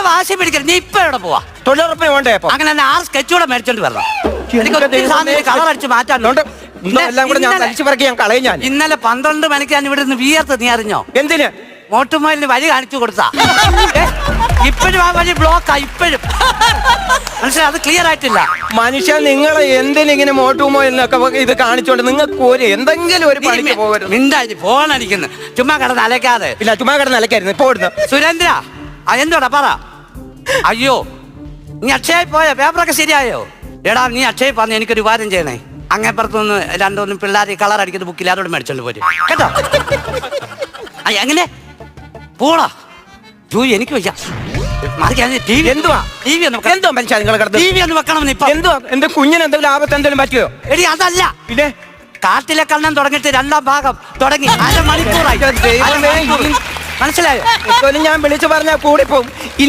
വെറുതെ വാശി പിടിക്കരുത്. നീ ഇപ്പൊ എവിടെ പോവാ? തൊഴിലുറപ്പ് വേണ്ടേ അപ്പൊ? അങ്ങനെ തന്നെ ആറ് സ്കെച്ച് കൂടെ മേടിച്ചോണ്ട് വരണം. എനിക്ക് ഒത്തിരി സാധനം കളർ അടിച്ച് മാറ്റാനുണ്ട് എല്ലാം കൂടെ ഞാൻ പറക്കി ഞാൻ കളയും ഞാൻ. ഇന്നലെ പന്ത്രണ്ട് മണിക്ക് ഞാൻ ഇവിടെ നിന്ന് വിയർത്ത് നീ അറിഞ്ഞോ? എന്തിന്? മോട്ടുമോലിന് വഴി കാണിച്ചു കൊടുത്താ. ഇപ്പോഴും ആ വഴി ബ്ലോക്കാ ഇപ്പോഴും. മനസ്സിലായി? അത് ക്ലിയർ ആയിട്ടില്ല. മനുഷ്യ നിങ്ങൾ എന്തിനിങ്ങനെ മോട്ടുമോലിനൊക്കെ ഇത് കാണിച്ചോണ്ട് നിങ്ങൾക്ക് ഒരു എന്തെങ്കിലും ഒരു പണിക്ക് പോകരുത്. മിണ്ടായി ഫോണടിക്കുന്നു ചുമ്മാ കിടന്ന് അലക്കാതെ ഇല്ല ചുമ്മാ കിടന്ന് അലക്കായിരുന്നു ഇപ്പൊ സുരേന്ദ്ര ആ എന്തോടാ പറ? അയ്യോ നീ അക്ഷയ പോയ? പേപ്പറൊക്കെ ശരിയായോ? എടാ നീ അക്ഷയ പറഞ്ഞു എനിക്കൊരു ഉപകാരം ചെയ്യണേ. അങ്ങേപ്പുറത്തുനിന്ന് രണ്ടൊന്നും പിള്ളേർ കളർ അടിക്കുന്ന ബുക്കിൽ അതോട് മേടിച്ചോണ്ട് പോരും. കേട്ടോ? ആ എങ്ങനെ? പോടാ. ജോ എനിക്ക് വയ്യ. എന്റെ കുഞ്ഞിന് എന്തെങ്കിലും ആപത്ത് എന്തെങ്കിലും പറ്റിയോ? എടി അതല്ല. പിന്നെ? കാട്ടിലെ കണ്ണൻ തുടങ്ങിയിട്ട് രണ്ടാം ഭാഗം തുടങ്ങി. അരമണിക്കൂറായി. മനസ്സിലായോ? ഞാൻ വിളിച്ചു പറഞ്ഞാൽ കൂടിപ്പോവും.